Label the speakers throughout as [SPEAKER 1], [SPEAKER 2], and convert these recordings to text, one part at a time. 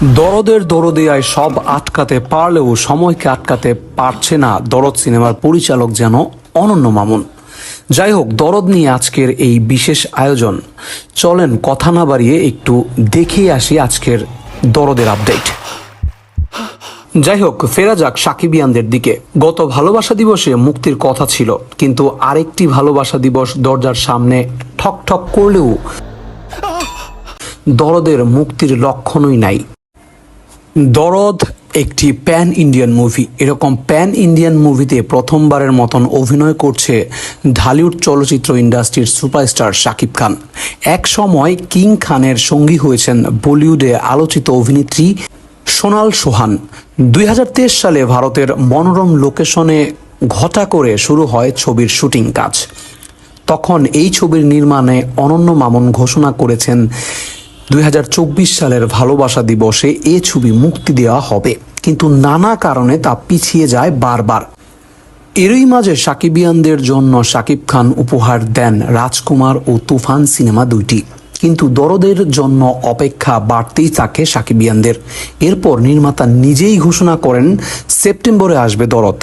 [SPEAKER 1] দরদের দরদিয়ায় সব আটকাতে পারলেও সময়কে আটকাতে পারছে না দরদ সিনেমার পরিচালক যেন অনন্য মামুন। যাই হোক, দরদ নিয়ে আজকের এই বিশেষ আয়োজন। চলেন কথা না বাড়িয়ে একটু দেখে আসি আজকের দরদের আপডেট। যাই হোক, ফেরা যাক সাকিবিয়ানদের দিকে। গত ভালোবাসা দিবসে মুক্তির কথা ছিল, কিন্তু আরেকটি ভালোবাসা দিবস দরজার সামনে ঠক ঠক করলেও দরদের মুক্তির লক্ষণই নাই। দরদ একটি প্যান ইন্ডিয়ান মুভি। এরকম প্যান ইন্ডিয়ান মুভিতে প্রথমবারের মতন অভিনয় করছে ঢালিউড চলচ্চিত্র ইন্ডাস্ট্রির সুপারস্টার শাকিব খান। এক সময় কিং খানের সঙ্গী হয়েছেন বলিউডে আলোচিত অভিনেত্রী সোনাল সোহান। দুই হাজার তেইশ সালে ভারতের মনোরম লোকেশনে ঘটা করে শুরু হয় ছবির শুটিং কাজ। তখন এই ছবির নির্মাণে অনন্য মামুন ঘোষণা করেছেন দুই হাজার চব্বিশ সালের ভালোবাসা দিবসে এ ছবি মুক্তি দেওয়া হবে। কিন্তু নানা কারণে তা পিছিয়ে যায় বারবার। এরই মাঝে সাকিবিয়ানদের জন্য সাকিব খান উপহার দেন রাজকুমার ও তুফান সিনেমা দুইটি। কিন্তু দরদের জন্য অপেক্ষা বাড়তেই থাকে সাকিবিয়ানদের। এরপর নির্মাতা নিজেই ঘোষণা করেন, সেপ্টেম্বরে আসবে দরদ।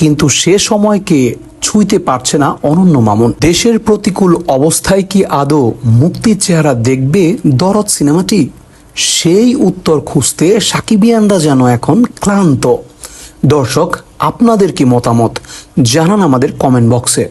[SPEAKER 1] কিন্তু সে সময়কে ছুঁইতে পারছে না অনন্য মামুন। দেশের প্রতিকূল অবস্থায় কি আদৌ মুক্তির চেহারা দেখবে দরদ সিনেমাটি? সেই উত্তর খুঁজতে সাকিবিয়ানরা যেন এখন ক্লান্ত। দর্শক, আপনাদের কি মতামত? জানান আমাদের কমেন্ট বক্সে।